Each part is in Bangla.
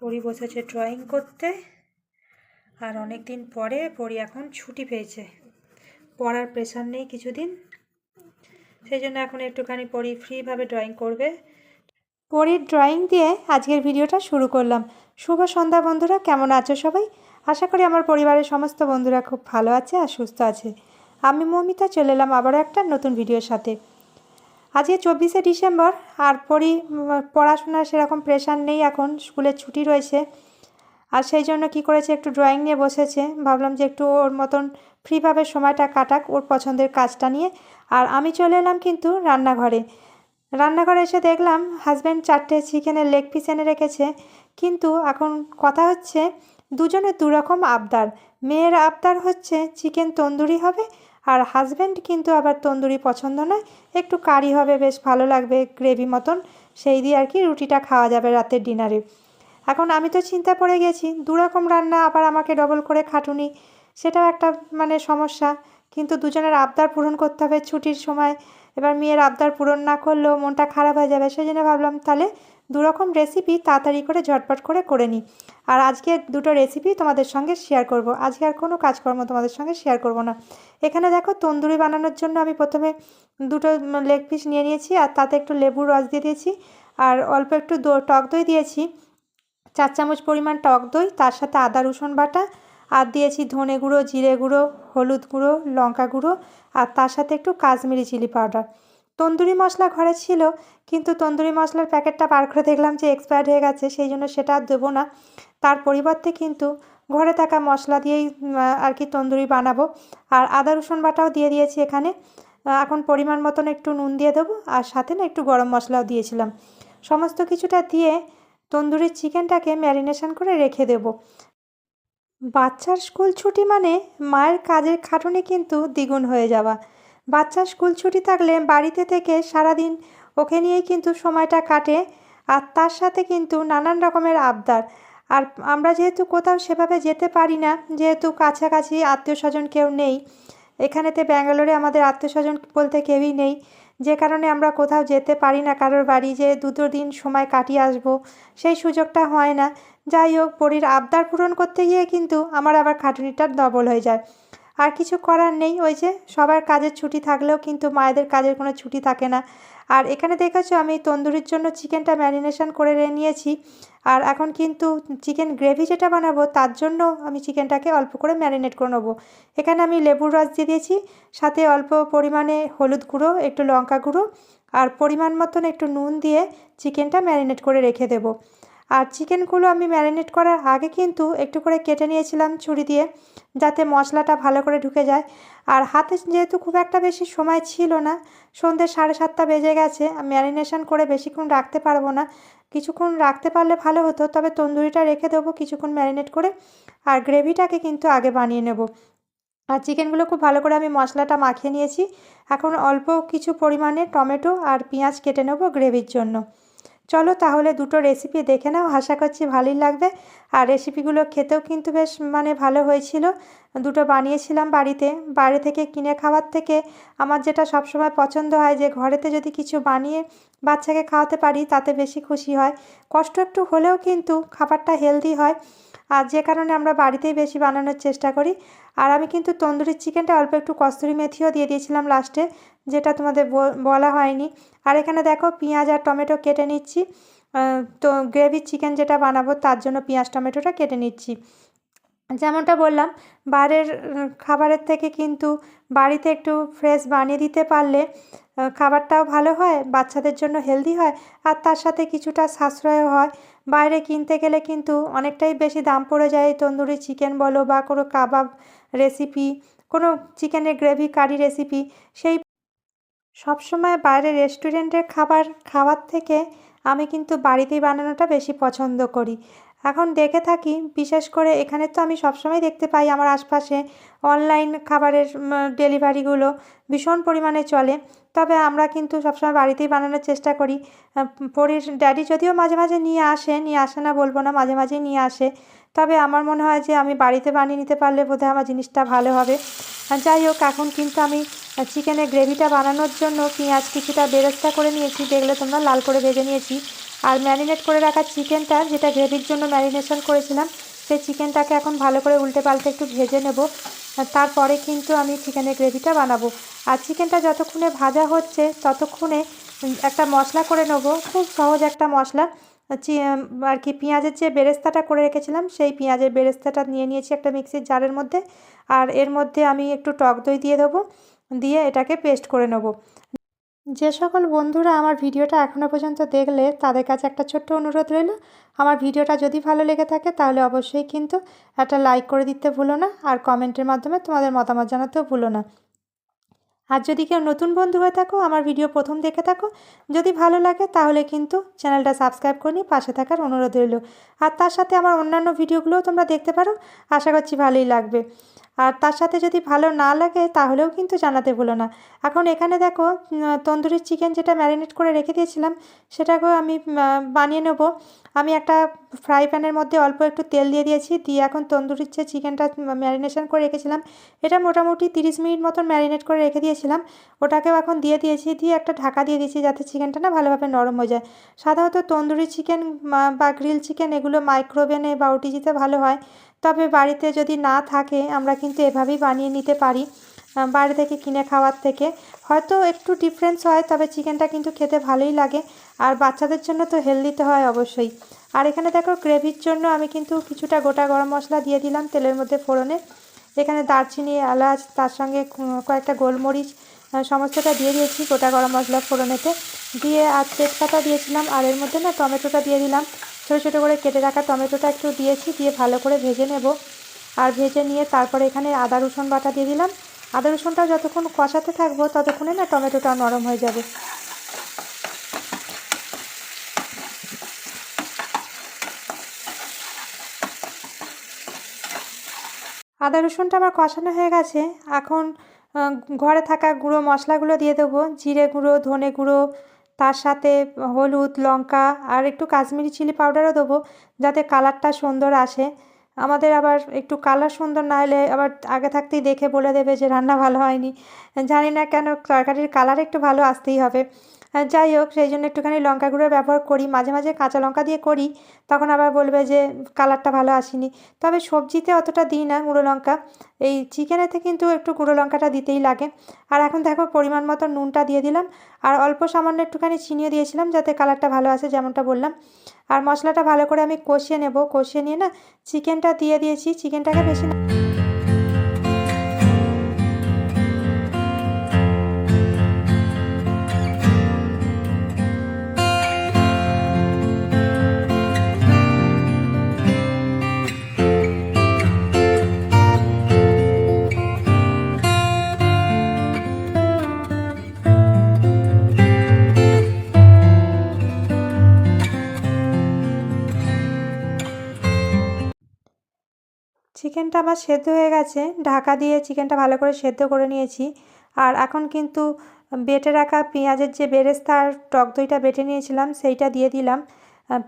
পরি বসেছে ড্রয়িং করতে। আর অনেক দিন পরে পরি এখন ছুটি পেয়েছে। পড়ার প্রেশার নেই কিছুদিন। সেই জন্য এখন একটুখানি পরি ফ্রিভাবে ড্রয়িং করবে। পরির ড্রয়িং দিয়ে আজকের ভিডিওটা শুরু করলাম। শুভ সন্ধ্যা বন্ধুরা, কেমন আছো সবাই? আশা করি আমার পরিবারের সমস্ত বন্ধুরা খুব ভালো আছে আর সুস্থ আছে। আমি মৌমিতা, চলে এলাম আবারও একটা নতুন ভিডিওর সাথে। আজকে চব্বিশে ডিসেম্বর, আর পরি পড়াশোনার সেরকম প্রেশার নেই এখন, স্কুলের ছুটি রয়েছে। আর সেই জন্য কি করেছে, একটু ড্রয়িং নিয়ে বসেছে। ভাবলাম যে একটু ওর মতন ফ্রিভাবে সময়টা কাটাক, ওর পছন্দের কাজটা নিয়ে। আর আমি চলে এলাম কিন্তু রান্নাঘরে। রান্নাঘরে এসে দেখলাম হাজব্যান্ড চারটে চিকেনের লেগ পিস এনে রেখেছে। কিন্তু এখন কথা হচ্ছে দুজনের দুরকম আবদার। মেয়ের আবদার হচ্ছে চিকেন তন্দুরি হবে আর হাজব্যান্ড কিন্তু আবার তন্দুরি পছন্দ নয়। একটু কারি হবে, বেশ ভালো লাগবে গ্রেভি মতন। সেই দিয়ে আর কি রুটিটা খাওয়া যাবে রাতের ডিনারে এখন আমি তো চিন্তা পড়ে গেছি, দুরকম রান্না আবার আমাকে ডবল করে খাটুনি, সেটাও একটা মানে সমস্যা। কিন্তু দুজনের আবদার পূরণ করতে হবে ছুটির সময়। এবার মেয়ের আবদার পূরণ না করলেও মনটা খারাপ হয়ে যাবে সেই জন্য ভাবলাম তাহলে দুরকম রেসিপি তাড়াতাড়ি করে ঝটপট করে করে নিই। আর আজকে দুটো রেসিপি তোমাদের সঙ্গে শেয়ার করব। আজকে আর কোনো কাজকর্ম তোমাদের সঙ্গে শেয়ার করব না। এখানে দেখো তন্দুরি বানানোর জন্য আমি প্রথমে দুটো লেগ পিস নিয়ে নিয়েছি, আর তাতে একটু লেবুর রস দিয়ে দিয়েছি, আর অল্প একটু টক দই দিয়েছি। চার চামচ পরিমাণ টক দই, তার সাথে আদা রসুন বাটা আর দিয়েছি ধনে গুঁড়ো, জিরে গুঁড়ো, হলুদ গুঁড়ো, লঙ্কা গুঁড়ো আর তার সাথে একটু কাশ্মীরি চিলি পাউডার। তন্দুরি মশলা ঘরে ছিল, কিন্তু তন্দুরি মশলার প্যাকেটটা বার করে দেখলাম যে এক্সপায়ার্ড হয়ে গেছে, সেই জন্য সেটা আর দেবো না। তার পরিবর্তে কিন্তু ঘরে থাকা মশলা দিয়েই আর কি তন্দুরি বানাবো। আর আদা, রসুন বাটাও দিয়ে দিয়েছি এখানে। এখন পরিমাণ মতন একটু নুন দিয়ে দেবো আর সাথে না একটু গরম মশলাও দিয়েছিলাম। সমস্ত কিছুটা দিয়ে তন্দুরির চিকেনটাকে ম্যারিনেশন করে রেখে দেব। বাচ্চার স্কুল ছুটি মানে মায়ের কাজের খাটুনি কিন্তু দ্বিগুণ হয়ে যাওয়া। বাচ্চার স্কুল ছুটি থাকলে বাড়িতে থেকে সারাদিন ওকে নিয়েই কিন্তু সময়টা কাটে আর তার সাথে কিন্তু নানান রকমের আবদার। আর আমরা যেহেতু কোথাও সেভাবে যেতে পারি না, যেহেতু কাছাকাছি আত্মীয় স্বজন কেউ নেই, এখানেতে ব্যাঙ্গালোরে আমাদের আত্মীয় স্বজন বলতে কেউই নেই যে কারণে আমরা কোথাও যেতে পারি না, কারোর বাড়ি যে দুটো দিন সময় কাটিয়ে আসব, সেই সুযোগটা হয় না। যাই হোক, পরীর আবদার পূরণ করতে গিয়ে কিন্তু আমার আবার খাটুনিটা ডবল হয়ে যায়। আর কিছু করার নেই, ওই যে সবার কাজের ছুটি থাকলেও কিন্তু মায়েদের কাজের কোনো ছুটি থাকে না। আর এখানে দেখেছ আমি তন্দুরির জন্য চিকেনটা ম্যারিনেশন করে নিয়েছি। আর এখন কিন্তু চিকেন গ্রেভি যেটা বানাবো তার জন্য আমি চিকেনটাকে অল্প করে ম্যারিনেট করে নেব। এখানে আমি লেবুর রস দিয়ে দিয়েছি, সাথে অল্প পরিমাণে হলুদ গুঁড়ো, একটু লঙ্কা গুঁড়ো, আর পরিমাণ মতন একটু নুন দিয়ে চিকেনটা ম্যারিনেট করে রেখে দেবো। আর চিকেনগুলো আমি ম্যারিনেট করার আগে কিন্তু একটু করে কেটে নিয়েছিলাম ছুরি দিয়ে, যাতে মশলাটা ভালো করে ঢুকে যায়। আর হাতে যেহেতু খুব একটা বেশি সময় ছিল না সন্ধ্যে সাড়ে সাতটা বেজে গেছে, ম্যারিনেশন করে বেশিক্ষণ রাখতে পারব না। কিছুক্ষণ রাখতে পারলে ভালো হতো, তবে তন্দুরিটা রেখে দেবো কিছুক্ষণ ম্যারিনেট করে, আর গ্রেভিটাকে কিন্তু আগে বানিয়ে নেব। আর চিকেনগুলো খুব ভালো করে আমি মশলাটা মাখিয়ে নিয়েছি। এখন অল্প কিছু পরিমাণে টমেটো আর পেঁয়াজ কেটে নেব গ্রেভির জন্য। চলো তাহলে দুটো রেসিপি দেখে নাও, আশা করছি ভালোই লাগবে। আর রেসিপিগুলো খেতেও কিন্তু বেশ মানে ভালো হয়েছিল। দুটো বানিয়েছিলাম বাড়িতে। বাইরে থেকে কিনে খাওয়ার থেকে আমার যেটা সবসময় পছন্দ হয় যে, ঘরেতে যদি কিছু বানিয়ে বাচ্চাকে খাওয়াতে পারি, তাতে বেশি খুশি হয়। কষ্ট একটু হলেও কিন্তু খাবারটা হেলদি হয়। আর যে কারণে আমরা বাড়িতেই বেশি বানানোর চেষ্টা করি। আর আমি কিন্তু তন্দুরি চিকেনটা অল্প একটু কস্তুরি মেথিও দিয়ে দিয়েছিলাম লাস্টে, যেটা তোমাদের বল- হয়নি। আর এখানে দেখো পেঁয়াজ আর টমেটো কেটে নিচ্ছি। তো গ্রেভি চিকেন যেটা বানাবো তার জন্য পেঁয়াজ টমেটোটা কেটে নিচ্ছি। যেমনটা বললাম, বাইরের খাবারের থেকে কিন্তু বাড়িতে একটু ফ্রেশ বানিয়ে দিতে পারলে খাবারটাও ভালো হয়, বাচ্চাদের জন্য হেলদি হয়, আর তার সাথে কিছুটা সাশ্রয়ও হয়। বাইরে কিনতে গেলে কিন্তু অনেকটাই বেশি দাম পড়ে যায়। তন্দুরি চিকেন বলো বা কোনো কাবাব রেসিপি কোনো চিকেনের গ্রেভি কারি রেসিপি সেই সবসময় বাইরে রেস্টুরেন্টের খাবার খাওয়ার থেকে আমি কিন্তু বাড়িতেই বানানোটা বেশি পছন্দ করি। এখন দেখে থাকি, বিশেষ করে এখানে তো আমি সবসময় দেখতে পাই আমার আশপাশে অনলাইন খাবারের ডেলিভারিগুলো ভীষণ পরিমাণে চলে। তবে আমরা কিন্তু সবসময় বাড়িতেই বানানোর চেষ্টা করি। পরীর ড্যাডি যদিও মাঝে মাঝে নিয়ে আসে নিয়ে আসে না বলব না, মাঝে মাঝেই নিয়ে আসে। তবে আমার মনে হয় যে আমি বাড়িতে বানিয়ে নিতে পারলে বোধহয় আমার জিনিসটা ভালো হবে। যাই হোক, এখন কিন্তু আমি চিকেনের গ্রেভিটা বানানোর জন্য পেঁয়াজ কিছুটা বেরেস্তা করে নিয়েছি। দেখলে তোমরা লাল করে ভেজে নিয়েছি। আর ম্যারিনেট করে রাখা চিকেনটা, যেটা গ্রেভির জন্য ম্যারিনেশন করেছিলাম, সেই চিকেনটাকে এখন ভালো করে উল্টে পাল্টে একটু ভেজে নেব। তারপরে কিন্তু আমি চিকেনের গ্রেভিটা বানাবো। আর চিকেনটা যতক্ষণে ভাজা হচ্ছে, ততক্ষণে একটা মশলা করে নেব। খুব সহজ একটা মশলা। আর কি পেঁয়াজের যে বেরেস্তাটা করে রেখেছিলাম, সেই পেঁয়াজের বেরেস্তাটা নিয়ে নিয়েছি একটা মিক্সির জারের মধ্যে। আর এর মধ্যে আমি একটু টক দই দিয়ে দেবো। দিয়ে এটাকে পেস্ট করে নেব। যে সকল বন্ধুরা আমার ভিডিওটা এখনও পর্যন্ত দেখলে তাদের কাছে একটা ছোট্ট অনুরোধ রইল। আমার ভিডিওটা যদি ভালো লেগে থাকে তাহলে অবশ্যই কিন্তু একটা লাইক করে দিতে ভুলো না আর কমেন্টের মাধ্যমে তোমাদের মতামত জানাতেও ভুলো না। আর যদি কেউ নতুন বন্ধু হয়ে থাকো, আমার ভিডিও প্রথম দেখে থাকো, যদি ভালো লাগে তাহলে কিন্তু চ্যানেলটা সাবস্ক্রাইব করে নিয়ে পাশে থাকার অনুরোধ রইল। আর তার সাথে আমার অন্যান্য ভিডিওগুলোও তোমরা দেখতে পারো, আশা করছি ভালোই লাগবে। আর তার সাথে যদি ভালো না লাগে তাহলেও কিন্তু জানাতে ভুলো না। এখন এখানে দেখো তন্দুরি চিকেন যেটা ম্যারিনেট করে রেখে দিয়েছিলাম, সেটাকেও আমি বানিয়ে নেব। আমি একটা ফ্রাই প্যানের মধ্যে অল্প একটু তেল দিয়ে দিয়েছি, দিয়ে এখন তন্দুরির যে চিকেনটা ম্যারিনেশন করে রেখেছিলাম, এটা মোটামুটি তিরিশ মিনিট মতন ম্যারিনেট করে রেখে দিয়েছিলাম। ওটাকেও এখন দিয়ে দিয়েছি, দিয়ে একটা ঢাকা দিয়ে দিয়েছি যাতে চিকেনটা না ভালোভাবে নরম হয়ে যায়। সাধারণত তন্দুরি চিকেন বা গ্রিল চিকেন এগুলো মাইক্রোওভেনে বা ওটিজিতে ভালো হয়। তবে বাড়িতে যদি না থাকে, আমরা কিন্তু এভাবেই বানিয়ে নিতে পারি। বাইরে থেকে কিনে খাওয়ার থেকে। হয়তো একটু ডিফারেন্স হয়, তবে চিকেনটা কিন্তু খেতে ভালোই লাগে। আর বাচ্চাদের জন্য তো হেলদি তো হয় অবশ্যই। আর এখানে দেখো গ্রেভির জন্য আমি কিন্তু কিছুটা গোটা গরম মশলা দিয়ে দিলাম তেলের মধ্যে ফোড়নে। এখানে দারচিনি, এলাচ, তার সঙ্গে কয়েকটা গোলমরিচ সমস্তটা দিয়ে দিয়েছি গোটা গরম মশলা ফোড়নেতে। দিয়ে আর তেজপাতা দিয়েছিলাম, আর এর মধ্যে না টমেটোটা দিয়ে দিলাম। ছোটো ছোটো করে কেটে রাখা টমেটোটা একটু দিয়েছি, দিয়ে ভালো করে ভেজে নেব। আর ভেজে নিয়ে তারপরে এখানে আদা, রসুন বাটা দিয়ে দিলাম। আদা, রসুনটা যতক্ষণ কষাতে থাকব ততক্ষণে না টমেটোটা নরম হয়ে যাবে। আদা, রসুনটা আমার কষানো হয়ে গেছে। এখন ঘরে থাকা গুঁড়ো মশলাগুলো দিয়ে দেবো। জিরে গুঁড়ো, ধনে গুঁড়ো তার সাথে হলুদ, লঙ্কা আর একটু কাশ্মীরি চিলি পাউডারও দেবো যাতে কালারটা সুন্দর আসে। আমাদের আবার একটু কালার সুন্দর না এলে আবার আগে থাকতেই দেখে বলে দেবে যে রান্না ভালো হয়নি। জানি না কেন তরকারির কালার একটু ভালো আসতেই হবে। যাই হোক, সেই জন্য একটুখানি লঙ্কা গুঁড়ো ব্যবহার করি। মাঝে মাঝে কাঁচা লঙ্কা দিয়ে করি, তখন আবার বলবে যে কালারটা ভালো আসেনি। তবে সবজিতে অতটা দিই না গুঁড়ো লঙ্কা। এই চিকেনেতে কিন্তু একটু গুঁড়ো লঙ্কাটা দিতেই লাগে। আর এখন দেখো, পরিমাণ মতো নুনটা দিয়ে দিলাম। আর অল্প সামান্য একটুখানি চিনিও দিয়েছিলাম যাতে কালারটা ভালো আসে যেমনটা বললাম। আর মশলাটা ভালো করে আমি কষিয়ে নেব। কষিয়ে নিয়ে না, চিকেনটা দিয়ে দিয়েছি। চিকেনটাকে বেশি চিকেনটা আমার সেদ্ধ হয়ে গেছে। ঢাকা দিয়ে চিকেনটা ভালো করে সেদ্ধ করে নিয়েছি। আর এখন কিন্তু বেটে রাখা পেঁয়াজের যে বেরেস্তা আর টক দইটা বেটে নিয়েছিলাম, সেইটা দিয়ে দিলাম।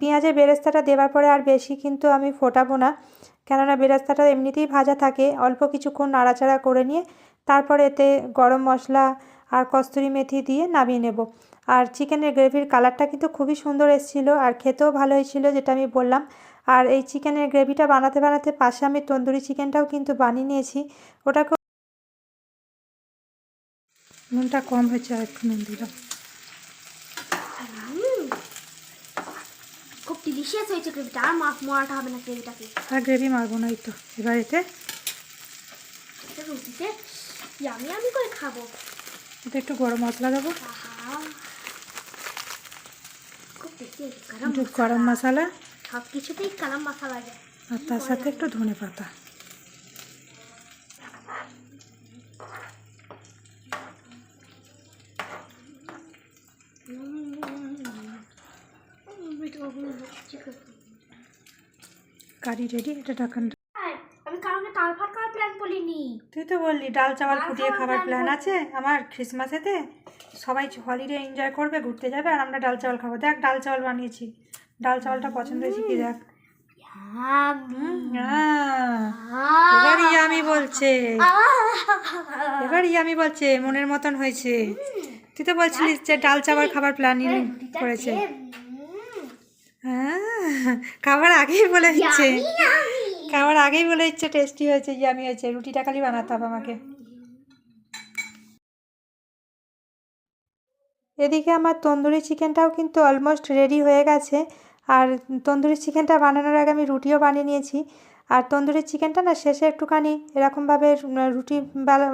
পেঁয়াজের বেরেস্তাটা দেওয়ার পরে আর বেশি কিন্তু আমি ফোটাবো না। কেননা বেরেস্তাটা এমনিতেই ভাজা থাকে, অল্প কিছুক্ষণ নাড়াচাড়া করে নিয়ে তারপরে এতে গরম মশলা আর কস্তুরি মেথি দিয়ে নামিয়ে নেব। আর চিকেনের গ্রেভির কালারটা কিন্তু খুবই সুন্দর এসেছিল আর খেতেও ভালো হয়েছিল যেটা আমি বললাম। আর এই চিকেনের গ্রেভিটা বানাতে বানাতে পাশে আমি তন্দুরি চিকেনটাও কিন্তু বানিয়ে নিয়েছি। ওটাকে নুনটা কম হয়েছে আর একটু নুন খুব ডিলিশিয়াস হয়েছে গ্রেভিটা। আর মাছ হবে না গ্রেভিটাকে। আর গ্রেভি মারবো না এই তো। এবার এতে রুটিতে আমি আমি করে খাব। এতে একটু গরম মশলা দেবো। গরম মশলা। সব কিছুতেই কালাম মশলা লাগে। আর তার সাথে একটু ধনে পাতা। Curry ready? এটা ঢাকান আমি কারণে কাল ভাত খাওয়ার প্ল্যান বলিনি তুই তো বললি ডাল চাওয়াল ডাল ফুটিয়ে খাবার প্ল্যান আছে। আমার ক্রিসমাসেতে সবাই হলিডে এনজয় করবে ঘুরতে যাবে আর আমরা ডাল চাওয়াল খাব। দেখ ডাল চাওয়াল বানিয়েছি। ডাল চাওয়ালটা পছন্দ হয়েছে কি দেখ? এবার ইয়ামি বলছে। এবার ইয়ামি বলছে মনের মতন হয়েছে। তুই তো বলছিলিস যে ডাল চাওয়াল খাবার প্ল্যান করেছে। হ্যাঁ, খাবার আগেই বলে দিচ্ছে. খাবার আগেই বলে দিচ্ছে টেস্টি হয়েছে ইয়ামি হয়েছে। রুটিটা খালি বানাতে হবে আমাকে। এদিকে আমার তন্দুরি চিকেনটাও কিন্তু অলমোস্ট রেডি হয়ে গেছে। আর তন্দুরি চিকেনটা বানানোর আগে আমি রুটিও বানিয়ে নিয়েছি। আর তন্দুরি চিকেনটা না শেষে একটুখানি এরকমভাবে রুটি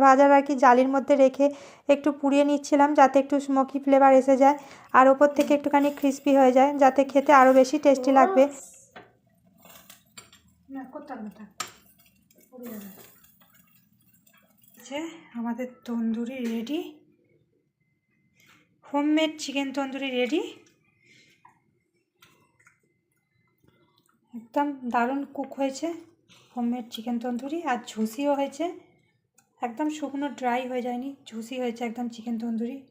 ভাজার আর কি জালির মধ্যে রেখে একটু পুড়িয়ে নিচ্ছিলাম যাতে একটু স্মোকি ফ্লেভার এসে যায়। আর ওপর থেকে একটুখানি ক্রিস্পি হয়ে যায় যাতে খেতে আরও বেশি টেস্টি লাগবে। যে আমাদের tandoori ready homemade chicken tandoori ready একদম দারুণ কুক হয়েছে। হোমমেড চিকেন তন্দুরি আর ঝুসিও হয়েছে। একদম শুকনো ড্রাই হয়ে যায়নি ঝুসি হয়েছে একদম চিকেন তন্দুরি।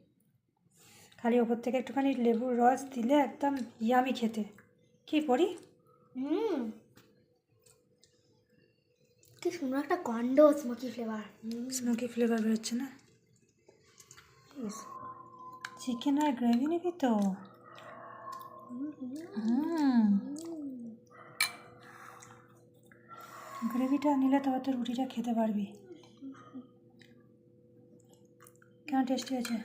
খালি ওপর থেকে একটুখানি লেবুর রস দিলে একদম ইয়ামি খেতে। কি পড়ি হুম। কি সুন্দর একটা গন্ধ স্মোকি ফ্লেভার স্মোকি ফ্লেভার বেরোচ্ছে না। চিকেন আর গ্রেভি নিবি তো? হুম। গ্রেভিটা নিলে তবে তো রুটিটা খেতে পারবি। কেমন টেস্টি হয়েছে?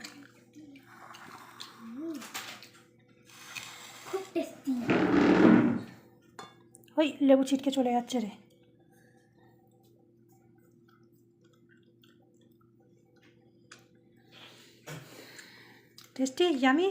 খুব টেস্টি ওই লেবু ছিটকে চলে যাচ্ছে রে। Tasty yummy